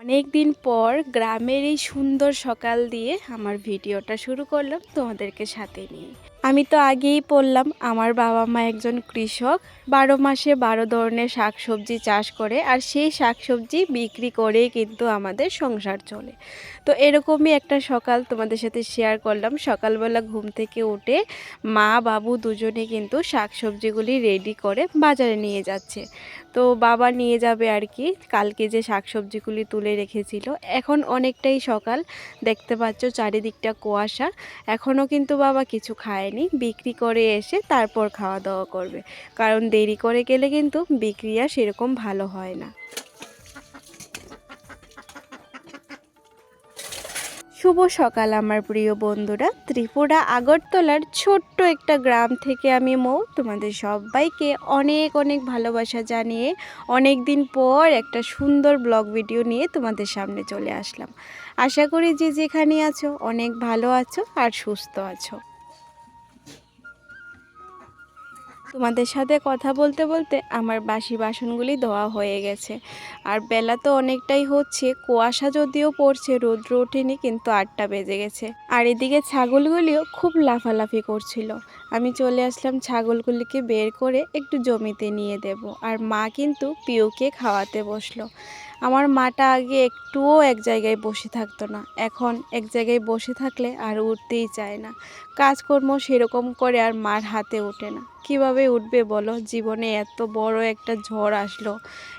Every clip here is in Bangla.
অনেক দিন পর গ্রামের এই সুন্দর সকাল দিয়ে আমার ভিডিওটা শুরু করলাম তোমাদেরকে সাথে নিয়ে। আমি তো আগেই বললাম, আমার বাবা মা একজন কৃষক। বারো মাসে বারো ধরনের শাকসবজি চাষ করে আর সেই শাকসবজি বিক্রি করেই কিন্তু আমাদের সংসার চলে। তো এরকমই একটা সকাল তোমাদের সাথে শেয়ার করলাম। সকালবেলা ঘুম থেকে উঠে মা, বাবু দুজনে কিন্তু শাকসবজিগুলি রেডি করে বাজারে নিয়ে যাচ্ছে। তো বাবা নিয়ে যাবে আর কি। কালকে যে শাকসবজিগুলি তুলে রেখেছিল, এখন অনেকটাই সকাল। দেখতে পাচ্ছ চারিদিকটা কুয়াশা। এখনও কিন্তু বাবা কিছু খায়নি। বিক্রি করে এসে তারপর খাওয়া দাওয়া করবে। কারণ দেরি করে গেলে কিন্তু বিক্রিয়া সেরকম ভালো হয় না। শুভ সকাল আমার প্রিয় বন্ধুরা। ত্রিপুরা আগরতলার ছোট্ট একটা গ্রাম থেকে আমি মৌ। তোমাদের সবাইকে অনেক অনেক ভালোবাসা জানিয়ে অনেক দিন পর একটা সুন্দর ব্লগ ভিডিও নিয়ে তোমাদের সামনে চলে আসলাম। আশা করি যে যেখানে আছো অনেক ভালো আছো আর সুস্থ আছো। তোমাদের সাথে কথা বলতে বলতে আমার বাসি বাসনগুলি ধোয়া হয়ে গেছে। আর বেলা তো অনেকটাই হচ্ছে, কুয়াশা যদিও পড়ছে, রৌদ্র ওঠেনি, কিন্তু আটটা বেজে গেছে। আর এদিকে ছাগলগুলিও খুব লাফালাফি করছিল। আমি চলে আসলাম ছাগলগুলিকে বের করে একটু জমিতে নিয়ে দেব। আর মা কিন্তু পিউকে খাওয়াতে বসল। আমার মাটা আগে একটুও এক জায়গায় বসে থাকতো না। এখন এক জায়গায় বসে থাকলে আর উঠতেই চায় না। কাজকর্ম সেরকম করে আর মার হাতে ওঠে না। কীভাবে উঠবে বলো? জীবনে এত বড় একটা ঝড় আসলো।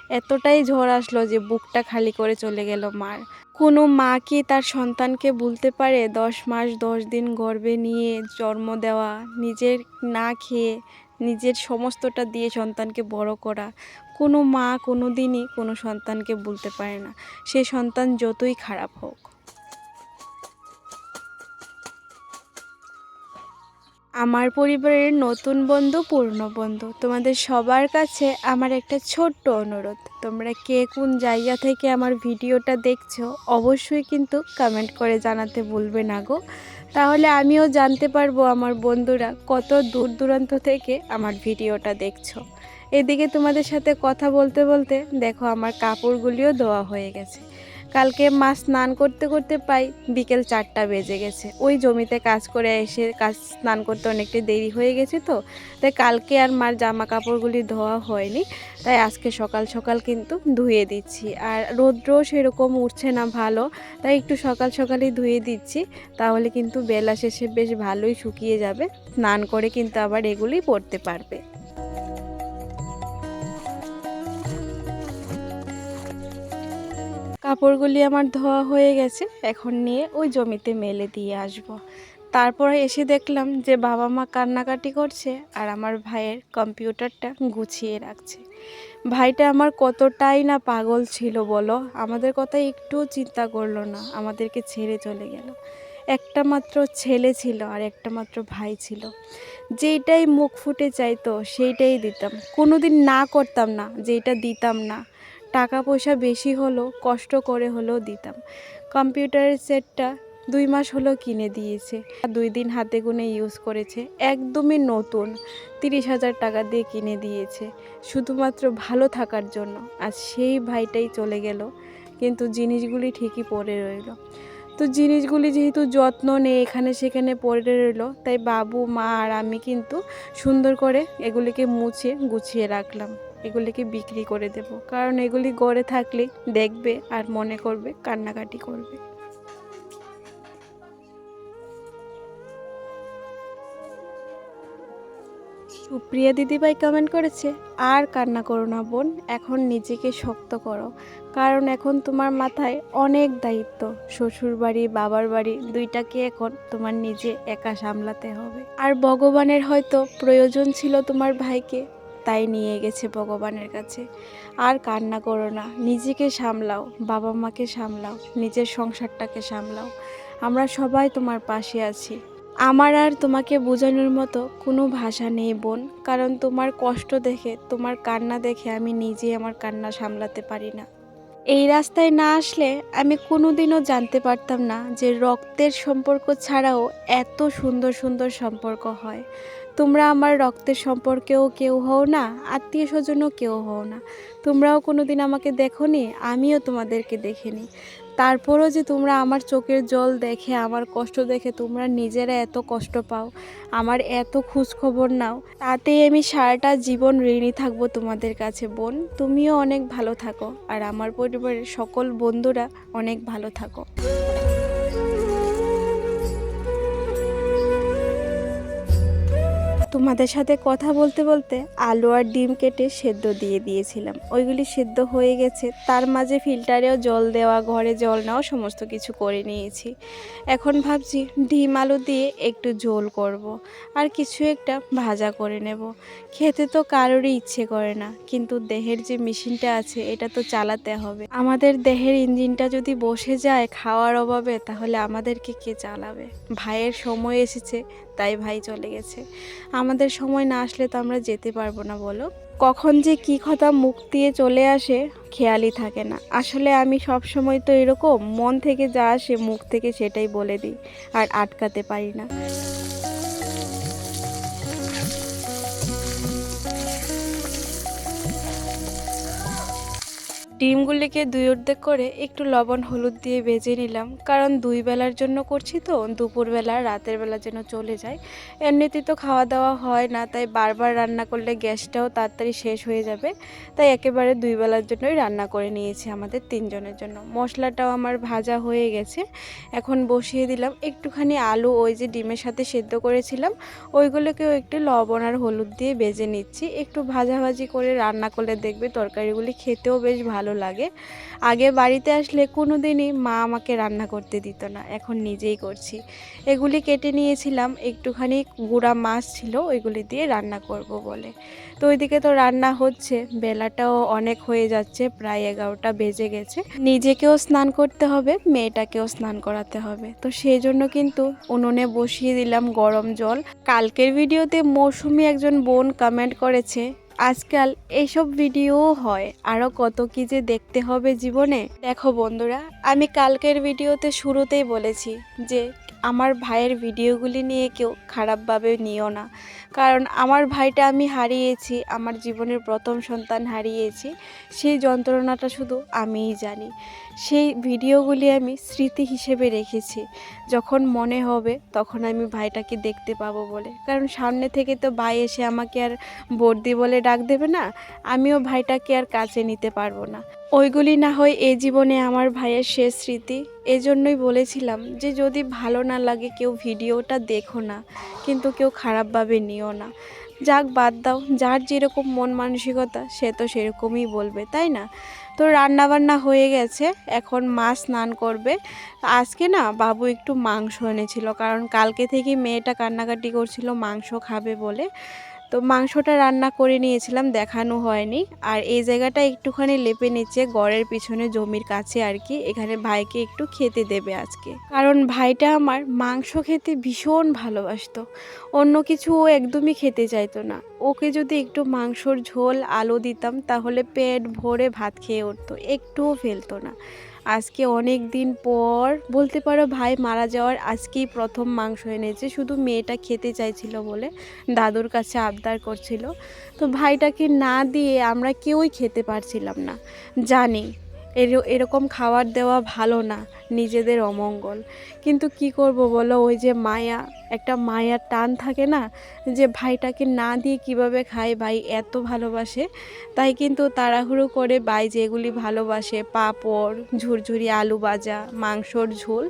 এতটাই ঝড় আসলো যে বুকটা খালি করে চলে গেল মার। কোনো মা কি তার সন্তানকে বলতে পারে? দশ মাস দশ দিন গর্ভে নিয়ে জন্ম দেওয়া, নিজের না খেয়ে নিজের সমস্তটা দিয়ে সন্তানকে বড় করা। কোনো মা কোনো দিনই কোনো সন্তানকে বলতে পারে না। সে সন্তান যতই খারাপ হোক। আমার পরিবারের নতুন বন্ধু, পুরনো বন্ধু, তোমাদের সবার কাছে আমার একটা ছোট্ট অনুরোধ। তোমরা কে কোন জায়গা থেকে আমার ভিডিওটা দেখছ, অবশ্যই কিন্তু কমেন্ট করে জানাতে ভুলবে না গো। তাহলে আমিও জানতে পারব আমার বন্ধুরা কত দূর দূরান্ত থেকে আমার ভিডিওটা দেখছ। এদিকে তোমাদের সাথে কথা বলতে বলতে দেখো আমার কাপড়গুলিও ধোয়া হয়ে গেছে। কালকে মা স্নান করতে করতে পাই বিকেল চারটা বেজে গেছে। ওই জমিতে কাজ করে এসে কাজ স্নান করতে অনেকটা দেরি হয়ে গেছে তো, তাই কালকে আর মার জামা কাপড়গুলি ধোয়া হয়নি, তাই আজকে সকাল সকাল কিন্তু ধুয়ে দিচ্ছি। আর রৌদ্রও সেরকম উঠছে না ভালো, তাই একটু সকাল সকালই ধুয়ে দিচ্ছি, তাহলে কিন্তু বেলা শেষে বেশ ভালোই শুকিয়ে যাবে। স্নান করে কিন্তু আবার এগুলি পরতে পারবে। কাপড়গুলি আমার ধোয়া হয়ে গেছে, এখন নিয়ে ওই জমিতে মেলে দিয়ে আসব। তারপরে এসে দেখলাম যে বাবা মা কান্নাকাটি করছে আর আমার ভাইয়ের কম্পিউটারটা গুছিয়ে রাখছে। ভাইটা আমার কতটাই না পাগল ছিল বলো? আমাদের কথা একটুও চিন্তা করল না, আমাদেরকে ছেড়ে চলে গেল। একটা মাত্র ছেলে ছিল আর একটা মাত্র ভাই ছিল। যেইটাই মুখ ফুটে চাইতো সেইটাই দিতাম। কোনোদিন না করতাম না যেটা দিতাম না। টাকা পয়সা বেশি হলো, কষ্ট করে হলেও দিতাম। কম্পিউটারের সেটটা দুই মাস হলো কিনে দিয়েছে। দুই দিন হাতে গুনে ইউজ করেছে। একদমই নতুন। তিরিশ হাজার টাকা দিয়ে কিনে দিয়েছে। শুধুমাত্র ভালো থাকার জন্য। আর সেই ভাইটাই চলে গেল। কিন্তু জিনিসগুলি ঠিকই পড়ে রইল। তো জিনিসগুলি যেহেতু যত্ন নেই এখানে সেখানে পড়ে রইল, তাই বাবু, মা আর আমি কিন্তু সুন্দর করে এগুলিকে মুছে গুছিয়ে রাখলাম। এগুলিকে বিক্রি করে দেব। কারণ এগুলি গড়ে থাকলে দেখবে আর মনে করবে কান্নাকাটি করবে। সুপ্রিয়া দিদিভাই কমেন্ট করেছে, আর কান্না করো না বোন, এখন নিজেকে শক্ত করো। কারণ এখন তোমার মাথায় অনেক দায়িত্ব। শ্বশুর বাড়ি বাবার বাড়ি দুইটাকে এখন তোমার নিজে একা সামলাতে হবে। আর ভগবানের হয়তো প্রয়োজন ছিল তোমার ভাইকে। তাই নিয়ে গেছে ভগবানের কাছে। আর কান্না করো না, নিজেকে সামলাও বাবা মাকে সামলাও, নিজের সংসারটাকে সামলাও। আমরা সবাই তোমার পাশে আছি। আমার আর তোমাকে বোঝানোর মতো কোনো ভাষা নেই, বোন। কারণ তোমার কষ্ট দেখে, তোমার কান্না দেখে আমি নিজে আমার কান্না সামলাতে পারি না। এই রাস্তায় না আসলে আমি কোনোদিনও জানতে পারতাম না যে রক্তের সম্পর্ক ছাড়াও এত সুন্দর সুন্দর সম্পর্ক হয়। তোমরা আমার রক্তের সম্পর্কেও কেউ হও না আত্মীয় স্বজনও কেউ হও না। তোমরাও কোনো দিন আমাকে দেখোনি, আমিও তোমাদেরকে দেখিনি। তারপরও যে তোমরা আমার চোখের জল দেখে, আমার কষ্ট দেখে তোমরা নিজেরা এত কষ্ট পাও, আমার এত খোঁজ খবর নাও, তাতেই আমি সারাটা জীবন ঋণী থাকব তোমাদের কাছে বোন। তুমিও অনেক ভালো থাকো, আর আমার পরিবারের সকল বন্ধুরা অনেক ভালো থাকো। তোমাদের সাথে কথা বলতে বলতে আলু আর ডিম কেটে সেদ্ধ দিয়ে দিয়েছিলাম। ওইগুলি সেদ্ধ হয়ে গেছে। তার মাঝে ফিল্টারেও জল দেওয়া, ঘরে জল নেওয়া সমস্ত কিছু করে নিয়েছি। এখন ভাবছি ডিম আলু দিয়ে একটু ঝোল করব। আর কিছু একটা ভাজা করে নেব। খেতে তো কারোরই ইচ্ছে করে না, কিন্তু দেহের যে মেশিনটা আছে, এটা তো চালাতে হবে। আমাদের দেহের ইঞ্জিনটা যদি বসে যায় খাওয়ার অভাবে, তাহলে আমাদেরকে কে চালাবে? ভাইয়ের সময় এসেছে তাই ভাই চলে গেছে। আমাদের সময় না আসলে তো আমরা যেতে পারব না, বলো? কখন যে কি কথা মুখ দিয়ে চলে আসে, খেয়ালই থাকে না। আসলে আমি সব সময় তো এরকম, মন থেকে যা আসে মুখ থেকে সেটাই বলে দিই, আর আটকাতে পারি না। ডিমগুলিকে দুই অর্ধেক করে একটু লবণ হলুদ দিয়ে ভেজে নিলাম। কারণ দুই বেলার জন্য করছি তো দুপুরবেলা রাতের বেলা যেন চলে যায়। এমনিতে তো খাওয়া দাওয়া হয় না, তাই বারবার রান্না করলে গ্যাসটাও তাড়াতাড়ি শেষ হয়ে যাবে। তাই একেবারে দুই বেলার জন্যই রান্না করে নিয়েছি আমাদের তিনজনের জন্য। মশলাটাও আমার ভাজা হয়ে গেছে। এখন বসিয়ে দিলাম। একটুখানি আলু ওই যে ডিমের সাথে সেদ্ধ করেছিলাম, ওইগুলোকেও একটু লবণ আর হলুদ দিয়ে ভেজে নিচ্ছি। একটু ভাজাভাজি করে রান্না করলে দেখবে তরকারিগুলি খেতেও বেশ ভালো ভালো লাগে। আগে বাড়িতে আসলে কোনো দিনই মা আমাকে রান্না করতে দিত না, এখন নিজেই করছি। এগুলি কেটে নিয়েছিলাম, একটুখানি গুঁড়া মাছ ছিল, ওইগুলি দিয়ে রান্না করব বলে। তো ওইদিকে তো রান্না হচ্ছে, বেলাটাও অনেক হয়ে যাচ্ছে, প্রায় এগারোটা বেজে গেছে। নিজেকেও স্নান করতে হবে, মেয়েটাকেও স্নান করাতে হবে। তো সেই জন্য কিন্তু উনুনে বসিয়ে দিলাম গরম জল। কালকের ভিডিওতে মৌসুমি একজন বোন কমেন্ট করেছে আজকাল এসব ভিডিও হয়। আরও কত কি যে দেখতে হবে জীবনে। দেখো বন্ধুরা, আমি কালকের ভিডিওতে শুরুতেই বলেছি যে, আমার ভাইয়ের ভিডিওগুলি নিয়ে কেউ খারাপভাবে নিও না। কারণ আমার ভাইটা আমি হারিয়েছি, আমার জীবনের প্রথম সন্তান হারিয়েছি, সেই যন্ত্রণাটা শুধু আমিই জানি। সেই ভিডিওগুলি আমি স্মৃতি হিসেবে রেখেছি। যখন মনে হবে তখন আমি ভাইটাকে দেখতে পাবো বলে। কারণ সামনে থেকে তো ভাই এসে আমাকে আর বর্দি বলে ডাক দেবে না, আমিও ভাইটাকে আর কাছে নিতে পারব না। ওইগুলি না হয় এই জীবনে আমার ভাইয়ের শেষ স্মৃতি। এজন্যই বলেছিলাম যে যদি ভালো না লাগে কেউ ভিডিওটা দেখো না, কিন্তু কেউ খারাপভাবে নিও না। যাক, বাদ দাও। যার যেরকম মন মানসিকতা, সে তো সেরকমই বলবে, তাই না? তো রান্না বান্না হয়ে গেছে। এখন মা স্নান করবে। আজকে না বাবু একটু মাংস এনেছিল, কারণ কালকে থেকে মেয়েটা কান্নাকাটি করছিল, মাংস খাবে বলে। তো মাংসটা রান্না করে নিয়েছিলাম, দেখানো হয়নি। আর এই জায়গাটা একটুখানি লেপে নিচ্ছে গড়ের পিছনে জমির কাছে আর কি। এখানে ভাইকে একটু খেতে দেবে আজকে। কারণ ভাইটা আমার মাংস খেতে ভীষণ ভালোবাসতো। অন্য কিছু ও একদমই খেতে চাইতো না। ওকে যদি একটু মাংসর ঝোল, আলু দিতাম, তাহলে পেট ভরে ভাত খেয়ে উঠতো। একটুও ফেলতো না। আজকে অনেক দিন পর। বলতে পারো ভাই মারা যাওয়ার আজকেই প্রথম মাংস এনেছে, শুধু মেয়েটা খেতে চাইছিল বলে দাদুর কাছে আবদার করছিল। তো ভাইটাকে না দিয়ে আমরা কেউই খেতে পারছিলাম না। জানি এরকম খাবার দেওয়া ভালো না, নিজেদের অমঙ্গল। কিন্তু কি করব বলো, ওই যে মায়া, একটা মায়ার টান থাকে না, যে ভাইটাকে না দিয়ে কীভাবে খায়, ভাই এত ভালোবাসে, তাই কিন্তু তাড়াহুড়ো করে ভাই যেগুলি ভালোবাসে, পাঁপড়, ঝুরঝুরি আলু ভাজা, মাংসর ঝোল,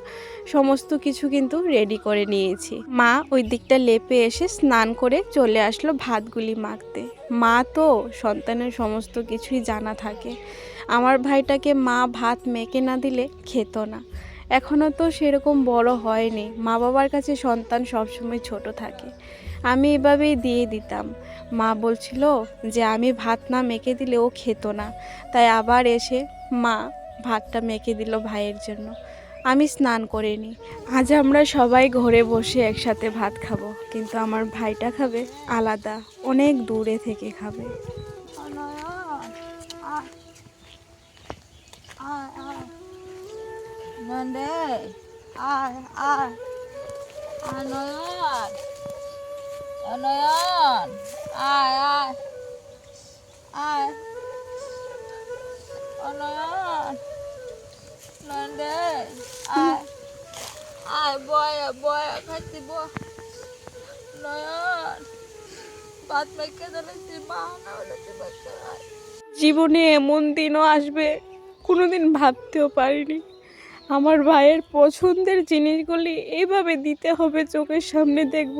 সমস্ত কিছু কিন্তু রেডি করে নিয়েছি। মা ওই দিকটা লেপে এসে স্নান করে চলে আসলো ভাতগুলি মাখতে। মা তো সন্তানের সমস্ত কিছুই জানা থাকে। আমার ভাইটাকে মা ভাত মেখে না দিলে খেত না। এখনও তো সেরকম বড় হয়নি। মা বাবার কাছে সন্তান সবসময় ছোট থাকে। আমি এভাবেই দিয়ে দিতাম। মা বলছিল যে, আমি ভাত না মেখে দিলে ও খেত না। তাই আবার এসে মা ভাতটা মেখে দিল ভাইয়ের জন্য। আমি স্নান করিনি আজ আমরা সবাই ঘরে বসে একসাথে ভাত খাব। কিন্তু আমার ভাইটা খাবে আলাদা। অনেক দূরে থেকে খাবে। নন্দে আয় আয় আয় নয়ন নয়ন আয় আয় আয় নয়ন আয় আয় বয় বয় খাচ্ছি বয় নয়ন বাচ্চা আয় জীবনে এমন দিনও আসবে, কোনোদিন ভাবতেও পারিনি। আমার ভাইয়ের পছন্দের জিনিসগুলি এইভাবে দিতে হবে চোখের সামনে দেখব।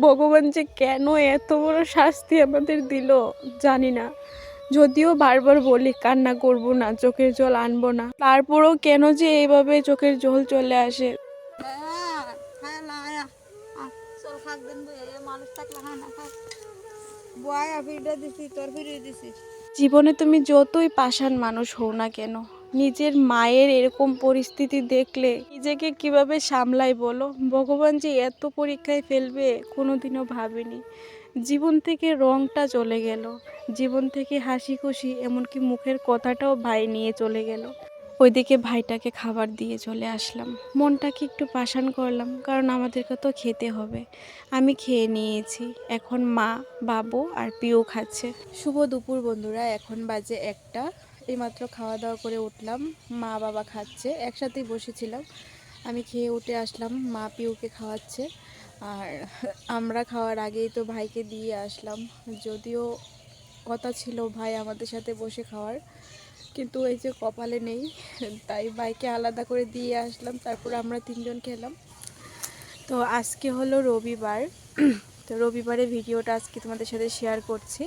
ভগবান যে কেন এত বড় শাস্তি আমাদের দিল জানি না। যদিও বারবার বলি কান্না করব না চোখের জল আনব না। তারপরও কেন যে এইভাবে চোখের জল চলে আসে? জীবনে তুমি যতই পাষাণ মানুষ হও না কেন নিজের মায়ের এরকম পরিস্থিতি দেখলে নিজেকে কীভাবে সামলাই বলো? ভগবান যে এত পরীক্ষায় ফেলবে, কোনোদিনও ভাবিনি। জীবন থেকে রংটা চলে গেল। জীবন থেকে হাসি খুশি এমনকি মুখের কথাটাও ভাই নিয়ে চলে গেল। ওইদিকে ভাইটাকে খাবার দিয়ে চলে আসলাম। মনটাকে একটু পাষাণ করলাম, কারণ আমাদেরকে তো খেতে হবে। আমি খেয়ে নিয়েছি। এখন মা, বাবু আর পিও খাচ্ছে। শুভ দুপুর বন্ধুরা, এখন বাজে একটা। এইমাত্র খাওয়া দাওয়া করে উঠলাম। মা, বাবা খাচ্ছে। একসাথেই বসেছিলাম। আমি খেয়ে উঠে আসলাম। মা পিউকে খাওয়াচ্ছে। আর আমরা খাওয়ার আগেই তো ভাইকে দিয়ে আসলাম। যদিও কথা ছিল ভাই আমাদের সাথে বসে খাওয়ার। কিন্তু এই যে কপালে নেই, তাই ভাইকে আলাদা করে দিয়ে আসলাম। তারপর আমরা তিনজন খেলাম। তো আজকে হলো রবিবার। তো রবিবারে ভিডিওটা আজকে তোমাদের সাথে শেয়ার করছি।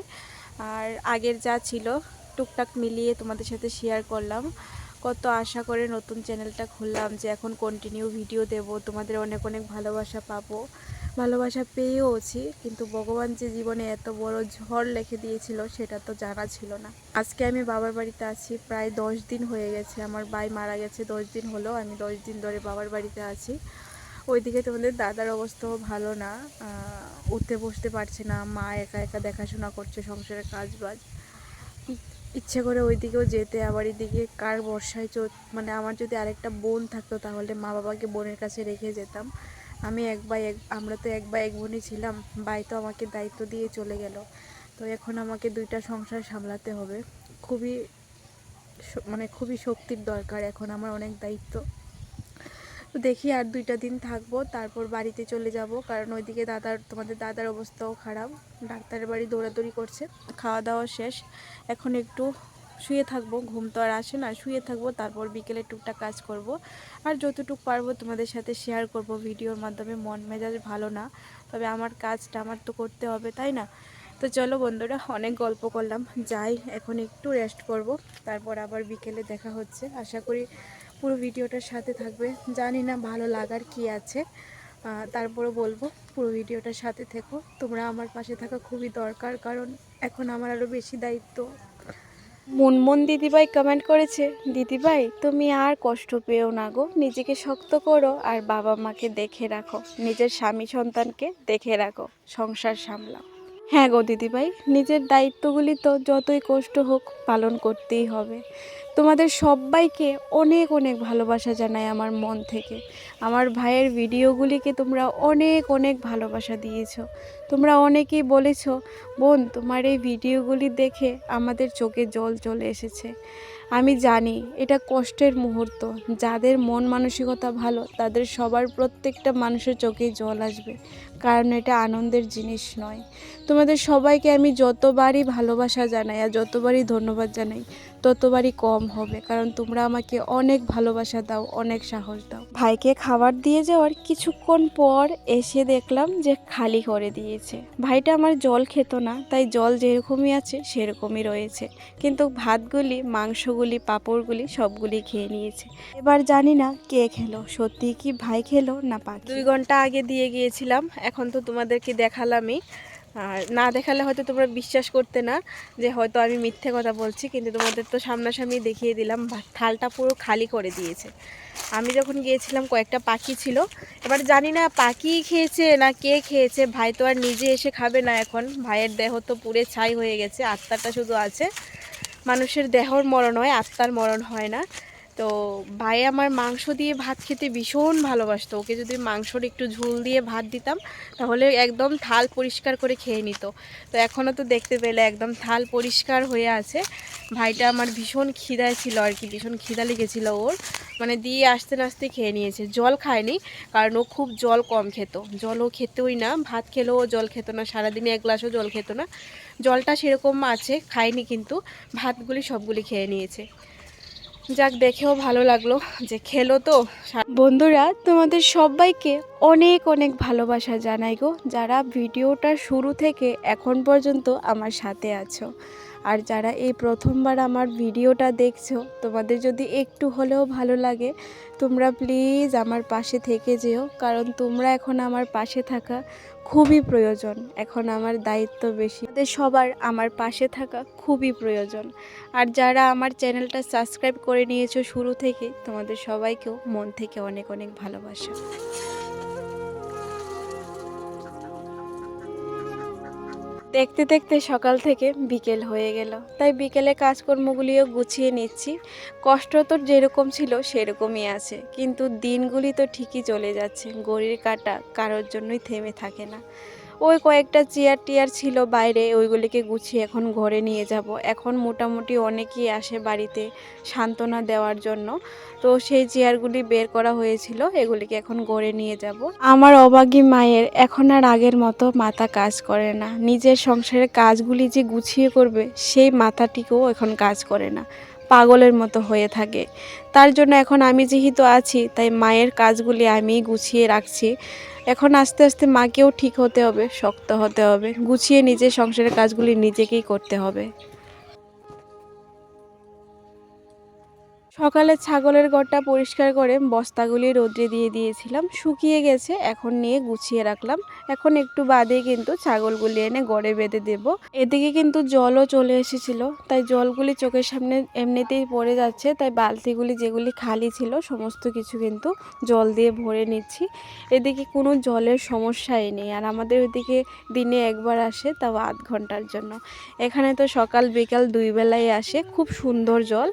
আর আগের যা ছিল টুকটাক মিলিয়ে তোমাদের সাথে শেয়ার করলাম। কত আশা করে নতুন চ্যানেলটা খুললাম যে এখন কন্টিনিউ ভিডিও দেব, তোমাদের অনেক অনেক ভালোবাসা পাবো। ভালোবাসা পেয়েওছি কিন্তু ভগবান যে জীবনে এত বড় ঝড় লিখে দিয়েছিল সেটা তো জানা ছিল না। আজকে আমি বাবার বাড়িতে আছি, প্রায় দশ দিন হয়ে গেছে। আমার ভাই মারা গেছে দশ দিন হলো, আমি দশ দিন ধরে বাবার বাড়িতে আছি। ওইদিকে তোমাদের দাদার অবস্থাও ভালো না উঠতে বসতে পারছে না, মা একা একা দেখাশোনা করছে, সংসারের কাজ বাজ ইচ্ছে করে ওইদিকেও যেতে, আবার এদিকে কার বর্ষায় মানে আমার যদি আরেকটা বোন থাকতো তাহলে মা বাবাকে বোনের কাছে রেখে যেতাম। আমি এক বা এক, আমরা তো এক বা এক বোনই ছিলাম, বাই তো আমাকে দায়িত্ব দিয়ে চলে গেল। তো এখন আমাকে দুইটা সংসার সামলাতে হবে। খুবই মানে খুবই শক্তির দরকার এখন আমার অনেক দায়িত্ব। তো দেখি আর দুইটা দিন থাকব, তারপর বাড়িতে চলে যাব। কারণ ওইদিকে দাদার, তোমাদের দাদার অবস্থাও খারাপ। ডাক্তারের বাড়ি দৌড়াদৌড়ি করছে খাওয়া দাওয়া শেষ। এখন একটু শুয়ে থাকব, ঘুম তো আর আসে না, শুয়ে থাকব, তারপর বিকেলে টুকটাক কাজ করব। আর যতটুকু পারব তোমাদের সাথে শেয়ার করব ভিডিওর মাধ্যমে, মন মেজাজ ভালো না। তবে আমার কাজটা আমার তো করতে হবে, তাই না? তো চলো বন্ধুরা, অনেক গল্প করলাম। যাই, এখন একটু রেস্ট করব, তারপর আবার বিকেলে দেখা হচ্ছে। আশা করি পুরো ভিডিওটার সাথে থাকবে। জানি না ভালো লাগার কি আছে। তারপরে বলব, পুরো ভিডিওটার সাথে থেকো। তোমরা আমার পাশে থাকা খুবই দরকার, কারণ এখন আমার আরও বেশি দায়িত্ব। মুনমুন দিদিভাই কমেন্ট করেছে, দিদিভাই, তুমি আর কষ্ট পেও না গো। নিজেকে শক্ত করো আর বাবা মাকে দেখে রাখো। নিজের স্বামী সন্তানকে দেখে রাখো। সংসার সামলাও। হ্যাঁ গো দিদিভাই, নিজের দায়িত্বগুলি তো যতই কষ্ট হোক পালন করতেই হবে। তোমাদের সবাইকে অনেক অনেক ভালোবাসা জানাই আমার মন থেকে। আমার ভাইয়ের ভিডিওগুলিকে তোমরা অনেক অনেক ভালোবাসা দিয়েছ। তোমরা অনেকেই বলেছ, বোন, তোমার এই ভিডিওগুলি দেখে আমাদের চোখে জল চলে এসেছে। আমি জানি এটা কষ্টের মুহূর্ত। যাদের মন মানসিকতা ভালো, তাদের সবার প্রত্যেকটা মানুষের চোখেই জল আসবে, কারণ এটা আনন্দের জিনিস নয়। তোমাদের সবাইকে আমি যতবারই ভালোবাসা জানাই আর যতবারই ধন্যবাদ জানাই ততবারই কম হবে, কারণ তোমরা আমাকে অনেক ভালোবাসা দাও, অনেক সাহস দাও। ভাইকে খাবার দিয়ে যাওয়ার কিছুক্ষণ পর এসে দেখলাম যে খালি করে দিয়েছে। ভাইটা আমার জল খেত না, তাই জল যেরকমই আছে সেরকমই রয়েছে। কিন্তু ভাতগুলি, মাংসগুলি, পাঁপড়গুলি সবগুলি খেয়ে নিয়েছে। এবার জানি না কে খেলো সত্যি কি ভাই খেলো না পাখি দুই ঘণ্টা আগে দিয়ে গিয়েছিলাম, এখন তো তোমাদেরকে দেখালামই। আর না দেখালে হয়তো তোমরা বিশ্বাস করতে না যে হয়তো আমি মিথ্যে কথা বলছি, কিন্তু তোমাদের তো সামনাসামনি দেখিয়ে দিলাম থালটা পুরো খালি করে দিয়েছে। আমি যখন গিয়েছিলাম, কয়েকটা পাখি ছিল। এবার জানি না পাখি খেয়েছে না কে খেয়েছে, ভাই তো আর নিজে এসে খাবে না এখন। ভাইয়ের দেহ তো পুড়ে ছাই হয়ে গেছে, আত্মাটা শুধু আছে। মানুষের দেহর মরণ হয়, আত্মার মরণ হয় না। তো ভাই আমার মাংস দিয়ে ভাত খেতে ভীষণ ভালোবাসতো। ওকে যদি মাংসর একটু ঝোল দিয়ে ভাত দিতাম, তাহলে একদম থাল পরিষ্কার করে খেয়ে নিত। তো এখনও তো দেখতে পেলে একদম থাল পরিষ্কার হয়ে আছে। ভাইটা আমার ভীষণ খিদায় ছিল আর কি, ভীষণ খিদা লেগেছিল ওর। মানে দিয়ে আসতে আসতে খেয়ে নিয়েছে। জল খায়নি, কারণ ও খুব জল কম খেত। জল ও খেতই না, ভাত খেলেও ও জল খেত না, সারাদিনে এক গ্লাসও জল খেত না। জলটা সেরকম আছে, খায়নি কিন্তু। ভাতগুলি সবগুলি খেয়ে নিয়েছে। যাক, দেখেও ভালো লাগল যে খেলো তো। বন্ধুরা, তোমাদের সবাইকে অনেক অনেক ভালোবাসা জানাই গো, যারা ভিডিওটা শুরু থেকে এখন পর্যন্ত আমার সাথে আছো। আর যারা এই প্রথমবার আমার ভিডিওটা দেখছ, তোমাদের যদি একটু হলেও ভালো লাগে, তোমরা প্লিজ আমার পাশে থেকে যেও, কারণ তোমরা এখন আমার পাশে থাকা খুবই প্রয়োজন। এখন আমার দায়িত্ব বেশি। আমাদের সবার আমার পাশে থাকা খুবই প্রয়োজন। আর যারা আমার চ্যানেলটা সাবস্ক্রাইব করে নিয়েছো শুরু থেকে, তোমাদের সবাইকেও মন থেকে অনেক অনেক ভালোবাসা। দেখতে দেখতে সকাল থেকে বিকেল হয়ে গেল। তাই বিকেলে কাজকর্মগুলিও গুছিয়ে নিচ্ছি। কষ্ট তো যেরকম ছিল সেরকমই আছে। কিন্তু দিনগুলি তো ঠিকই চলে যাচ্ছে। গড়ির কাটা কারোর জন্যই থেমে থাকে না। ওই কয়েকটা চেয়ার টিয়ার ছিল বাইরে, ওইগুলিকে গুছিয়ে এখন ঘরে নিয়ে যাব। এখন মোটামুটি অনেকেই আসে বাড়িতে সান্ত্বনা দেওয়ার জন্য। তো সেই চেয়ারগুলি বের করা হয়েছিল, এগুলিকে এখন গড়ে নিয়ে যাব। আমার অবাগী মায়ের এখন আর আগের মতো মাথা কাজ করে না। নিজের সংসারের কাজগুলি যে গুছিয়ে করবে, সেই মাথাটিকেও এখন কাজ করে না। পাগলের মতো হয়ে থাকে। তার জন্য এখন আমি যেহেতু আছি, তাই মায়ের কাজগুলি আমি গুছিয়ে রাখছি। এখন আস্তে আস্তে মাকেও ঠিক হতে হবে, শক্ত হতে হবে। গুছিয়ে নিজে সংসারের কাজগুলি নিজেকেই করতে হবে। সকালে ছাগলের ঘরটা পরিষ্কার করে বস্তাগুলি রোদ্রে দিয়ে দিয়েছিলাম। শুকিয়ে গেছে, এখন নিয়ে গুছিয়ে রাখলাম। এখন একটু বাদে কিন্তু ছাগলগুলি এনে গড়ে বেঁধে দেব। এদিকে কিন্তু জলও চলে এসেছিল, তাই জলগুলি চোখের সামনে এমনিতেই পড়ে যাচ্ছে, তাই বালতিগুলি যেগুলি খালি ছিল সমস্ত কিছু কিন্তু জল দিয়ে ভরে নিচ্ছি। এদিকে কোনো জলের সমস্যাই নেই, আর আমাদের ওইদিকে দিনে একবার আসে, তাও আধ ঘণ্টার জন্য। এখানে তো সকাল বিকাল দুই বেলায় আসে, খুব সুন্দর জল,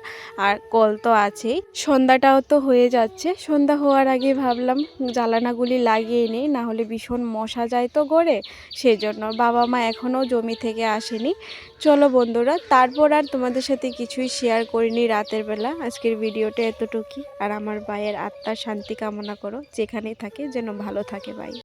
আর কল তো আছেই। সন্ধ্যাটাও তো হয়ে যাচ্ছে। সন্ধ্যা হওয়ার আগে ভাবলাম জ্বালানাগুলি লাগিয়ে নিই না হলে ভীষণ মশা যায় তো গড়ে। সেই জন্য বাবা মা এখনও জমি থেকে আসেনি। চলো বন্ধুরা, তারপর আর তোমাদের সাথে কিছুই শেয়ার করিনি রাতের বেলা। আজকের ভিডিওটা এতটুকুই। আর আমার ভাইয়ের আত্মার শান্তি কামনা করো। যেখানেই থাকে, যেন ভালো থাকে ভাই